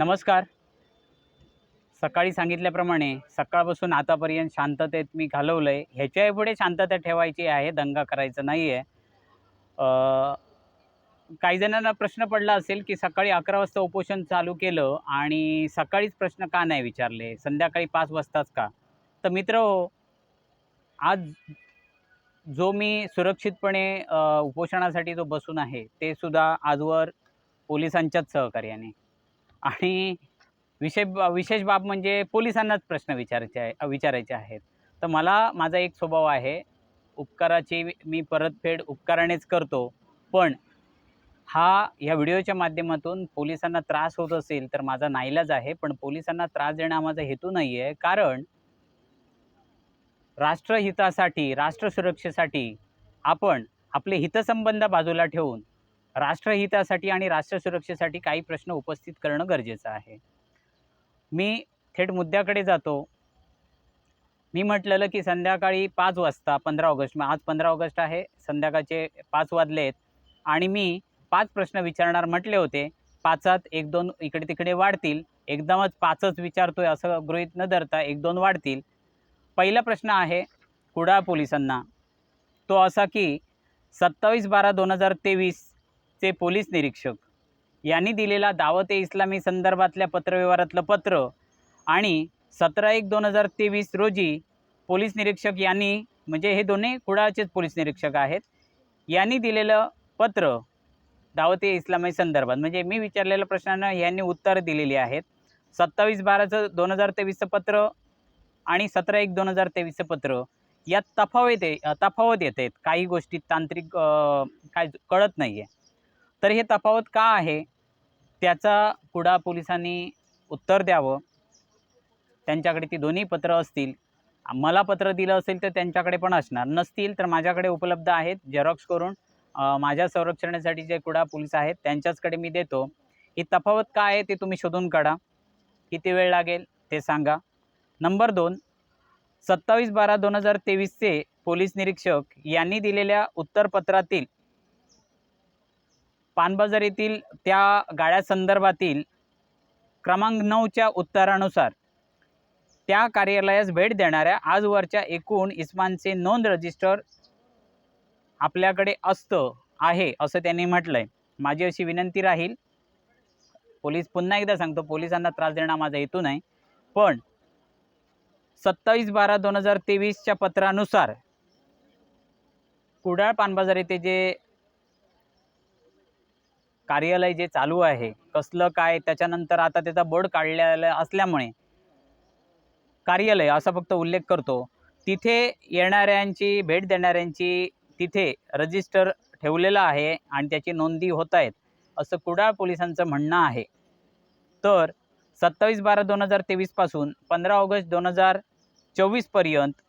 नमस्कार. सकाळी सांगितल्याप्रमाणे सकाळपासून आतापर्यंत शांततेत मी घालवलं आहे ह्याच्याही पुढे शांतता ठेवायची आहे दंगा करायचं नाही आहे काही जणांना प्रश्न पडला असेल की सकाळी अकरा वाजता उपोषण चालू केलं आणि सकाळीच प्रश्न का नाही विचारले? संध्याकाळी पाच वाजताच का? तर मित्र हो आज जो मी सुरक्षितपणे उपोषणासाठी जो बसून आहे ते सुद्धा आजवर पोलिसांच्याच सहकार्याने. आणि विषय विशेष बाब म्हणजे पोलिसांनाच प्रश्न विचारायचे आहे विचारायचे आहेत. तर मला माझा एक स्वभाव आहे उपकाराची मी परतफेड उपकारानेच करतो पण हा ह्या व्हिडिओच्या माध्यमातून पोलिसांना त्रास होत असेल तर माझा नाईलाज आहे पण पोलिसांना त्रास देणं हा माझा हेतू नाही आहे कारण राष्ट्रहितासाठी राष्ट्रसुरक्षेसाठी आपण आपले हितसंबंध बाजूला ठेवून राष्ट्रहितासाठी आणि राष्ट्र सुरक्षेसाठी काही प्रश्न उपस्थित करणं गरजेचं आहे. मी थेट मुद्द्याकडे जातो. मी म्हटलेलं की संध्याकाळी पाच वाजता पंधरा ऑगस्ट मग आज पंधरा ऑगस्ट आहे संध्याकाळचे पाच वाजले आहेत आणि मी पाच प्रश्न विचारणार म्हटले होते. पाचात एक दोन इकडे तिकडे वाढतील. एकदमच पाचच विचारतोय असं गृहीत न धरता एक दोन वाढतील. पहिला प्रश्न आहे कुडाळ पोलिसांना. तो असा की सत्तावीस बारा दोन हजार तेवीस चे पोलीस निरीक्षक. यांनी दिलेला दावत ए इस्लामी संदर्भातल्या पत्रव्यवहारातलं पत्र आणि सतरा एक दोन हजार तेवीस रोजी पोलीस निरीक्षक यांनी म्हणजे हे दोन्ही कुडाळचेच पोलीस निरीक्षक आहेत यांनी दिलेलं पत्र दावत ए इस्लामी संदर्भात. म्हणजे मी विचारलेल्या प्रश्नांना यांनी उत्तरं दिलेली आहेत. सत्तावीस बाराचं दोन हजार तेवीसचं पत्र आणि सतरा एक दोन हजार तेवीसचं पत्र यात तफावत तफावत येत आहेत. काही गोष्टी तांत्रिक काय कळत नाही आहे तर हे तफावत का आहे? त्याचा कुडा पोलिसांनी उत्तर द्यावं. त्यांच्याकडे ती दोन्ही पत्र असतील. मला पत्र दिलं असेल तर त्यांच्याकडे पण असणार. नसतील तर माझ्याकडे उपलब्ध आहेत. झेरॉक्स करून माझ्या संरक्षणासाठी जे कुडा पोलीस आहेत त्यांच्याचकडे मी देतो. ही तफावत काय आहे ते तुम्ही शोधून काढा. किती वेळ लागेल ते सांगा. नंबर दोन सत्तावीस बारा दोन हजार तेवीसचे पोलीस निरीक्षक यांनी दिलेल्या उत्तरपत्रातील पानबाजार येथील त्या गाड्यासंदर्भातील क्रमांक नऊच्या उत्तरानुसार त्या कार्यालयास भेट देणाऱ्या आजवरच्या एकूण इस्मानचे नोंद रजिस्टर आपल्याकडे असतं आहे असं त्यांनी म्हटलं आहे माझी अशी विनंती राहील. पोलीस पुन्हा एकदा सांगतो पोलिसांना त्रास देणं माझा हेतू नाही. पण सत्तावीस बारा दोन हजार तेवीसच्या पत्रानुसार कुडाळ पानबाजार येथे जे कार्यालय जे चालू आहे कसलं काय त्याच्यानंतर आता त्याचा बोर्ड काढलेला असल्यामुळे कार्यालय असा फक्त उल्लेख करतो तिथे येणाऱ्यांची भेट देणाऱ्यांची तिथे रजिस्टर ठेवलेलं आहे आणि त्याची नोंदी होत आहेत असं कुडाळ पोलिसांचं म्हणणं आहे. तर सत्तावीस बारा दोन हजार तेवीसपासून पंधरा ऑगस्ट दोन हजार चोवीसपर्यंत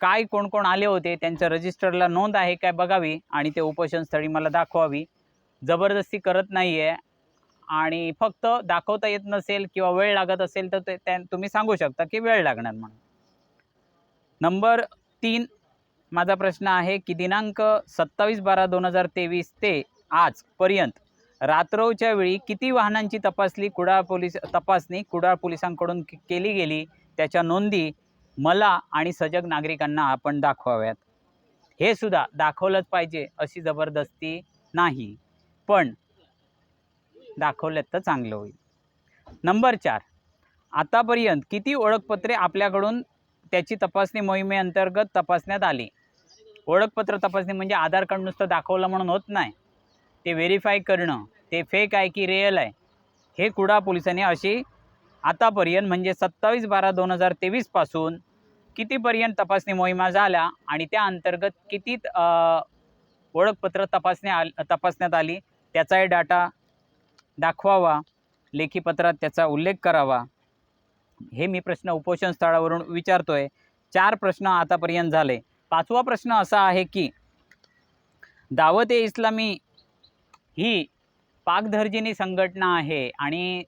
काय कोण कोण आले होते त्यांच्या रजिस्टरला नोंद आहे काय बघावी आणि ते उपोषणस्थळी मला दाखवावी जबरदस्ती करत नाही आहे आणि फक्त दाखवता येत नसेल किंवा वेळ लागत असेल तर ते त्या तुम्ही सांगू शकता की वेळ लागणार म्हणून. नंबर तीन माझा प्रश्न आहे की दिनांक सत्तावीस बारा दोन हजार तेवीस ते आजपर्यंत रात्रौच्या वेळी किती वाहनांची तपासली कुडाळ पोलीस तपासणी कुडाळ पोलिसांकडून केली गेली? त्याच्या नोंदी मला आणि सजग नागरिकांना आपण दाखवाव्यात. हे सुद्धा दाखवलंच पाहिजे अशी जबरदस्ती नाही. पण दाखवल्यात तर चांगलं होईल. नंबर चार. आतापर्यंत किती ओळखपत्रे आपल्याकडून त्याची तपासणी मोहिमेअंतर्गत तपासण्यात आली? ओळखपत्र तपासणी म्हणजे आधार कार्ड नुसतं दाखवलं म्हणून होत नाही. ते व्हेरीफाय करणं ते फेक आहे की रिअल आहे हे कुडा पोलिसांनी अशी आतापर्यंत म्हणजे सत्तावीस बारा दोन हजार तेवीसपासून कितीपर्यंत तपासणी मोहिमा झाल्या आणि त्या अंतर्गत किती ओळखपत्र तपासणी आल तपासण्यात आली? त्याचाही डाटा दाखवावा लेखीपत्रात त्याचा उल्लेख करावा. हे मी प्रश्न उपोषण स्थळावरून विचारतो आहे चार प्रश्न आतापर्यंत झाले. पाचवा प्रश्न असा आहे की दावत ए इस्लामी ही पाकधर्जिनी संघटना आहे आणि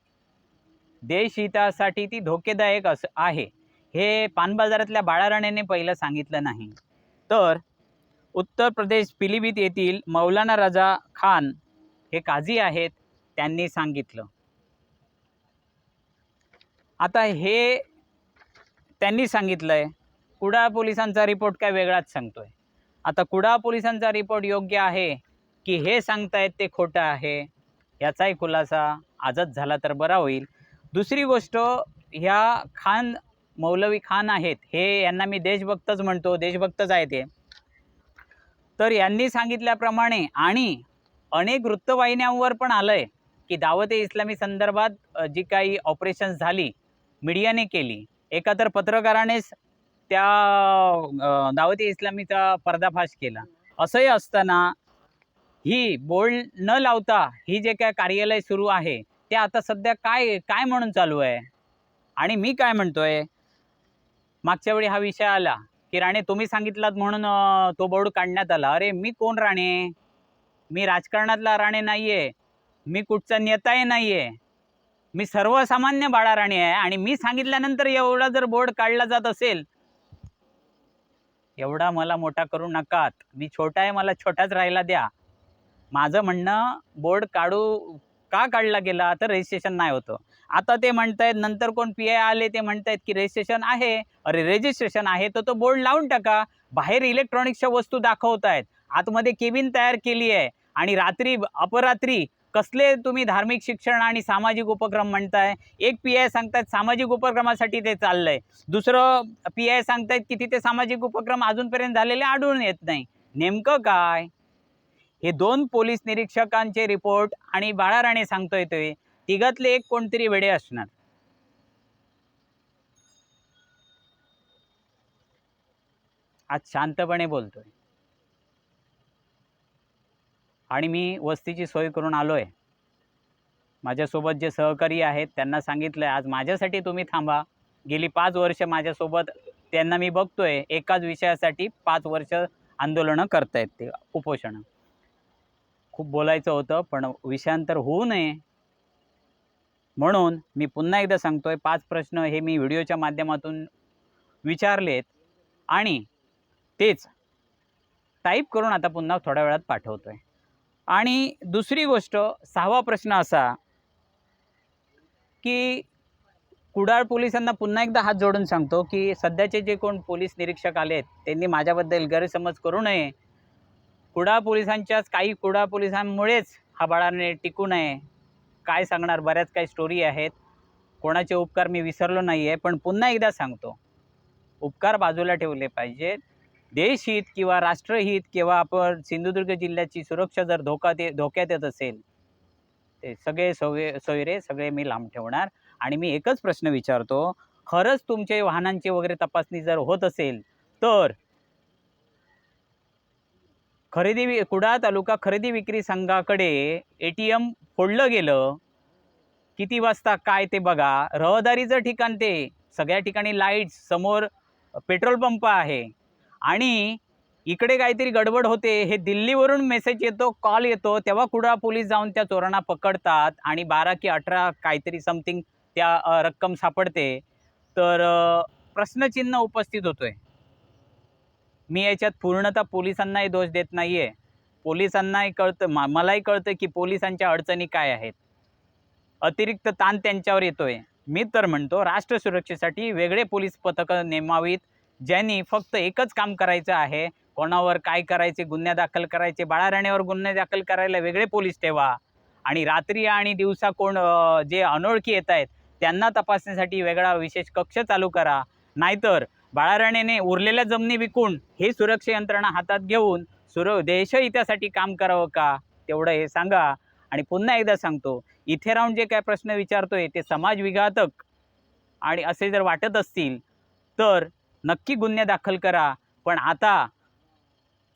देशहितासाठी ती धोकेदायक असं आहे. हे पानबाजारातल्या बाळाराणेने पहिलं सांगितलं नाही. तर उत्तर प्रदेश पिलीभीत येथील मौलाना राजा खान हे काझी आहेत त्यांनी सांगितलं. आता हे त्यांनी सांगितलंय कुडाळ पोलिसांचा रिपोर्ट काय वेगळाच सांगतोय. आता कुडाळ पोलिसांचा रिपोर्ट योग्य आहे की हे सांगतायत ते खोटं आहे याचाही खुलासा आजच झाला तर बरा होईल. दुसरी गोष्ट ह्या खान मौलवी खान आहेत हे यांना मी देशभक्तच म्हणतो देशभक्तच आहे ते तर यांनी सांगितल्याप्रमाणे आणि अनेक वृत्तवाहिन्यांवर पण आलंय की दावत ए इस्लामी संदर्भात जी काही ऑपरेशन्स झाली मीडियाने केली एका तर पत्रकारानेच त्या दावते इस्लामीचा पर्दाफाश केला. असंही असताना ही बोर्ड न लावता ही जे काय कार्यालय सुरू आहे ते आता सध्या काय काय म्हणून चालू आहे? आणि मी काय म्हणतोय? मागच्या वेळी हा विषय आला की राणे तुम्ही सांगितलात म्हणून तो बोर्ड काढण्यात आला. अरे मी कोण राणे? मी राजकारणातला राणे नाहीये. मी कुठचा नेताही नाहीये. मी सर्वसामान्य बाळाराणी आहे आणि मी सांगितल्यानंतर एवढा जर बोर्ड काढला जात असेल एवढा मला मोठा करू नकात. मी छोटा आहे मला छोटाच राहायला द्या. माझं म्हणणं बोर्ड काढू का काढला गेला तर रजिस्ट्रेशन नाही होतं. आता ते म्हणतायत नंतर कोण पी आय आले ते म्हणतायत की रजिस्ट्रेशन आहे. अरे रजिस्ट्रेशन आहे तर तो बोर्ड लावून टाका. बाहेर इलेक्ट्रॉनिक्सच्या वस्तू दाखवत आहेत आतमध्ये केबिन तयार केली आहे. आणि रात्री अपरात्री कसले तुम्ही धार्मिक शिक्षण आणि सामाजिक उपक्रम म्हणताय? एक पी आय सांगतायत सामाजिक उपक्रमासाठी ते चाललंय. दुसरं पी आय सांगतायत की तिथे सामाजिक उपक्रम अजूनपर्यंत झालेले आढळून येत नाही. नेमकं काय? हे दोन पोलीस निरीक्षकांचे रिपोर्ट आणि बाळा राणे सांगतोय ते. तिघातले एक कोणतरी वेडे असणार. आज शांतपणे बोलतोय. आणि मी वस्तीची सोय करून आलो आहे माझ्यासोबत जे सहकारी आहेत त्यांना सांगितलं आहे आज माझ्यासाठी तुम्ही थांबा. गेली पाच वर्ष माझ्यासोबत त्यांना मी बघतोय. एकाच विषयासाठी पाच वर्ष आंदोलनं करतायत ते उपोषणं. खूप बोलायचं होतं पण विषयांतर होऊ नये. म्हणून मी पुन्हा एकदा सांगतोय पाच प्रश्न हे मी व्हिडिओच्या माध्यमातून विचारलेत आणि तेच टाईप करून आता पुन्हा थोड्या वेळात पाठवतोय. आणि दुसरी गोष्ट सहावा प्रश्न असा की कुडाळ पोलिसांना पुन्हा एकदा हात जोडून सांगतो की सध्याचे जे कोण पोलीस निरीक्षक आले आहेत त्यांनी माझ्याबद्दल गैरसमज करू नये. कुडाळ पोलिसांच्याच काही कुडाळ पोलिसांमुळेच हा बाळाने टिकू नये. काय सांगणार? बऱ्याच काही स्टोरी आहेत. कोणाचे उपकार मी विसरलो नाही आहे पण पुन्हा एकदा सांगतो. उपकार बाजूला ठेवले पाहिजेत. देशहित किंवा राष्ट्रहित किंवा आपण सिंधुदुर्ग जिल्ह्याची सुरक्षा जर धोका ते धोक्यात येत असेल ते सगळे सोय सोयरे सगळे मी लांब ठेवणार. आणि मी एकच प्रश्न विचारतो खरंच तुमचे वाहनांची वगैरे तपासणी जर होत असेल तर खरेदी वि- कुडाळ तालुका खरेदी विक्री संघाकडे ए टी एम फोडलं गेलं किती वाजता काय ते बघा. रहदारीचं ठिकाण ते सगळ्या ठिकाणी लाईट्स समोर पेट्रोल पंप आहे. आणि इकडे काहीतरी गडबड होते. हे दिल्लीवरून मेसेज येतो कॉल येतो. तेव्हा कुडाळ पोलीस जाऊन त्या चोरांना पकडतात आणि बारा की अठरा काहीतरी समथिंग त्या रक्कम सापडते. तर प्रश्नचिन्ह उपस्थित होतोय. मी याच्यात पूर्णतः पोलिसांनाही दोष देत नाहीये. पोलिसांनाही कळतं मा- मलाही कळतं की पोलिसांच्या अडचणी काय आहेत. अतिरिक्त ताण त्यांच्यावर येतोय. मी तर म्हणतो राष्ट्र सुरक्षेसाठी वेगळे पोलीस पथकं नेमावीत. ज्यांनी फक्त एकच काम करायचं आहे कोणावर काय करायचे गुन्हे दाखल करायचे बाळाराण्यावर गुन्हे दाखल करायला वेगळे पोलीस ठेवा. आणि रात्री आणि दिवसा कोण जे अनोळखी येत आहेत त्यांना तपासण्यासाठी वेगळा विशेष कक्ष चालू करा. नाहीतर बाळाराणेने उरलेल्या जमिनी विकून हे सुरक्षा यंत्रणा हातात घेऊन सुर देशहितासाठी काम करावं का? तेवढं हे सांगा. आणि पुन्हा एकदा सांगतो इथे राहून जे काय प्रश्न विचारतोय ते समाज विघातक आणि असे जर वाटत असतील तर नक्की गुन्हे दाखल करा. पण आता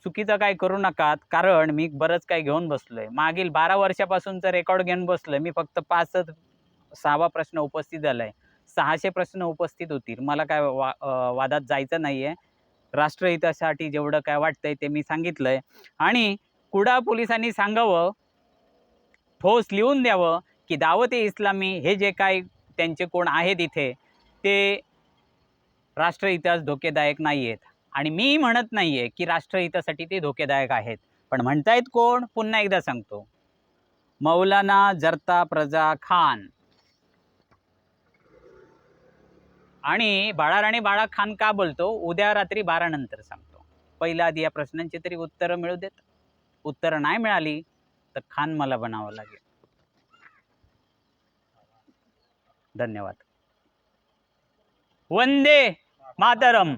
चुकीचं काय करू नका कारण मी बरंच काही घेऊन बसलोय. मागील बारा वर्षापासूनचं रेकॉर्ड घेऊन बसलोय. मी फक्त पाचच सहावा प्रश्न उपस्थित झालाय. सहाशे प्रश्न उपस्थित होतील. मला काय वा वादात जायचं नाही आहे राष्ट्रहितासाठी जेवढं काय वाटतंय ते मी सांगितलंय. आणि कुडाळ पोलिसांनी सांगावं ठोस लिहून द्यावं की दावत ए इस्लामी हे जे काय त्यांचे कोण आहेत इथे ते राष्ट्रहितास धोकेदायक नाही आहेत आणि मी म्हणत नाही आहे की राष्ट्रहितासाठी ते धोकेदायक आहेत. पण म्हणतायत कोण? पुन्हा एकदा सांगतो. मौलाना जरता प्रजा खान. आणि बाळाराणी बाळा खान का बोलतो? उद्या रात्री बारा नंतर सांगतो. पहिल्या आधी या प्रश्नांची तरी उत्तरं मिळू देत. उत्तरं नाही मिळाली तर खान मला बनावं लागेल. धन्यवाद. वंदे! માતરમ.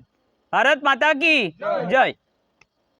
ભારત માતા કી જય.